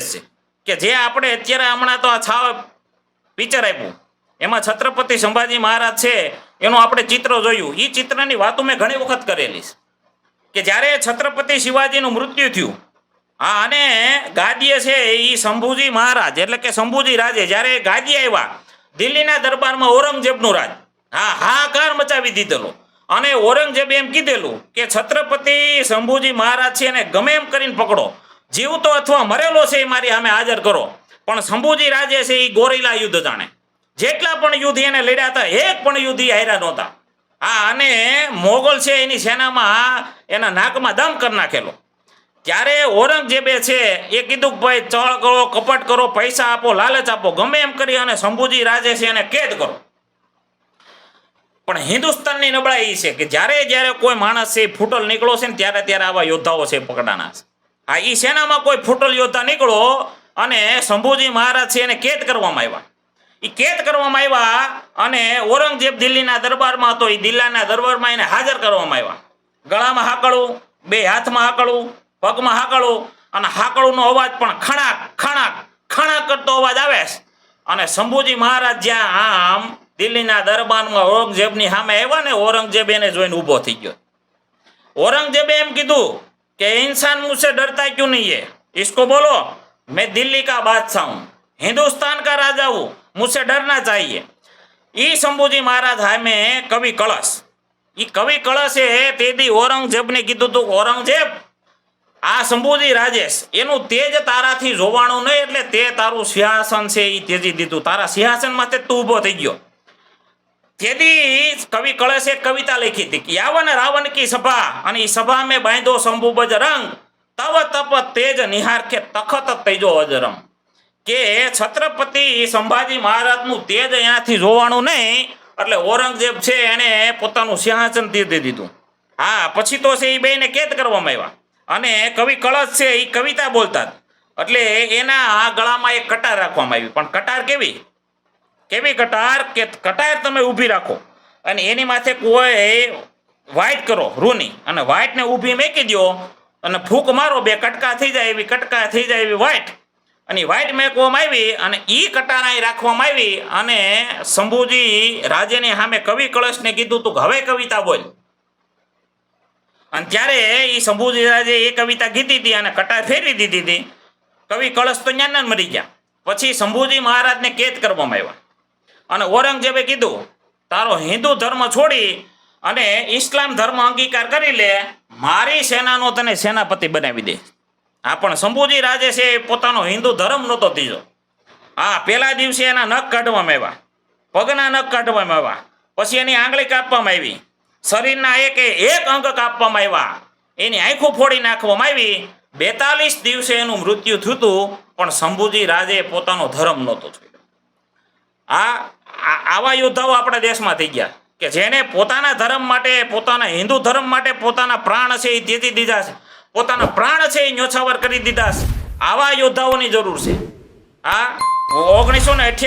છે. કે જે આપણે અત્યારે હમણાં તો આ છાવ પિક્ચર આપ્યું. એમાં છત્રપતિ સંભાજી મહારાજ છે, એનું આપણે ચિત્ર જોયું. એ ચિત્રની વાતો મેં ઘણી વખત કરેલી છે. કે જ્યારે છત્રપતિ શિવાજીનું મૃત્યુ થયું, હા, અને ગાદીએ છે એ શંભુજી મહારાજ, એટલે કે શંભુજી રાજે, જ્યારે ગાદી આવ્યા દિલ્હીના દરબારમાં ઔરંગઝેબનું રાજ. હા, હાહાકાર મચાવી દીધેલો. અને ઔરંગઝેબે એમ કીધેલું કે છત્રપતિ શંભુજી મહારાજ છે એને ગમે એમ કરીને પકડો. જીવતો અથવા મરેલો છે એ મારી સામે હાજર કરો. પણ શંભુજી રાજે છે એ ગોરીલા યુદ્ધ જાણે. જેટલા પણ યુદ્ધ એને લડ્યા હતા, એક પણ યુદ્ધ હાર્યા નહોતા. હા અને મોગલ છે એની સેનામાં એના નાકમાં દમ કરી નાખેલો. ત્યારે ઔરંગઝેબે છે એ કીધું ભાઈ ચળ કરો, કપટ કરો, પૈસા આપો, લાલચ આપો, ગમે એમ કરી અને શંભુજી રાજે છે એને કેદ કરો. પણ હિન્દુસ્તાનની નબળાઈ છે કે જ્યારે જ્યારે કોઈ માણસ છે ફૂટલ નીકળો છે ને ત્યારે ત્યારે આવા યોદ્ધાઓ છે પકડાના છે. આ એ સેનામાં કોઈ ફૂટલ યોદ્ધા નીકળો અને શંભુજી મહારાજ છે એને કેદ કરવામાં આવ્યા. એ કેદ કરવામાં આવ્યા અને ઔરંગઝેબ દિલ્હીના દરબારમાં હતો. એ દિલ્લાના દરબારમાં એને હાજર કરવામાં આવ્યા. ગળામાં હાકડું, બે હાથમાં હાકડું, પગમાં હાકળું અને હાકળુંનો અવાજ પણ ખણાક ખણાક ખણાક કરતો અવાજ આવે છે. અને શંભુજી મહારાજ જ્યાં આમ દિલ્હીના દરબારમાં ઔરંગઝેબની સામે આવ્યા ને ઔરંગઝેબ એને જોઈને ઊભો થઈ ગયો. ઔરંગઝેબે એમ કીધું कि इंसान मुझसे डरता क्यों नहीं है इसको बोलो मैं दिल्ली का बादशाह हूं हिंदुस्तान का राजा हूं मुझसे डरना चाहिए ઈ શંભુજી મહારાજ હામે કવિ કળશ ઈ કવિ કળશે તેથી ઔરંગઝેબને કીધું તું ઔરંગઝેબ આ શંભુજી રાજેશ એનું તેજ તારાથી જોવાનું નહીં એટલે તે તારું સિંહાસન છે એ તેજી દીધું તારા સિંહાસનમાં તે તું ઊભો થઈ ગયો તેથી કવિ કળશે કવિતા લખી હતી યાવન રાવણ કી સભા અને એ સભા મેં બાંધો શંભુ બજરંગ. તવ તપ તેજ નિહાર કે તખત તેજો અજરંગ. કે છત્રપતિ સંભાજી મહારાજનું તેજ અહીંયાથી જોવાનું નહીં, એટલે ઔરંગઝેબ છે એણે પોતાનું સિંહાસન દીધી દીધું. હા, પછી તો છે એ બેને કેદ કરવામાં આવ્યા. અને કવિ કળશ છે એ કવિતા બોલતા એટલે એના ગળામાં એક કટાર રાખવામાં આવી. પણ કટાર કેવી? કેવી કટાર કે કટાર તમે ઊભી રાખો. અને એની માથે કોઈ વ્હાઈટ કરો, રૂની. અને વ્હાઈટને ઊભી મેકી દો અને ફૂંક મારો, બે કટકા થઈ જાય એવી, કટકા થઈ જાય એવી વ્હાઈટ અને વ્હાઈટ મેકવામાં આવી અને એ કટાર રાખવામાં આવી અને શંભુજી રાજેની સામે કવિ કળશને કીધું, તું કે હવે કવિતા બોલ. અને ત્યારે એ શંભુજી રાજે એ કવિતા કીધી હતી અને કટાર ફેરવી દીધી હતી કવિ કળશ તો જ્ઞાન મરી ગયા. પછી શંભુજી મહારાજને કેદ કરવામાં આવ્યા. અને ઔરંગઝેબે કીધું, તારો હિન્દુ ધર્મ છોડી અને ઇસ્લામ ધર્મ અંગીકાર કરી લે, મારી સેનાનો તને સેનાપતિ બનાવી દે. હા પણ શંભુજી રાજે છે એ પોતાનો હિન્દુ ધર્મ નહોતો દીધો હા પહેલા દિવસે એના નખ કાઢવામાં આવ્યા. પગના નખ કાઢવામાં આવ્યા. પછી એની આંગળી કાપવામાં આવી. શરીરના એક એક અંગ કાપવામાં આવ્યા. એની આંખો ફોડી નાખવામાં આવી. બેતાલીસ દિવસે એનું મૃત્યુ થયું પણ શંભુજી રાજે પોતાનો ધર્મ નહોતો આ આ- આવા યોદ્ધાઓ આપણા દેશમાં થઈ ગયા કે જેને પોતાના ધર્મ માટે, પોતાના હિન્દુ ધર્મ માટે પોતાના પ્રાણ છે એ તેથી દીધા છે. પોતાના પ્રાણ છે એ ન્યોછાવર કરી દીધા છે. આવા યોદ્ધાઓની જરૂર છે. આ ઓગણીસો ને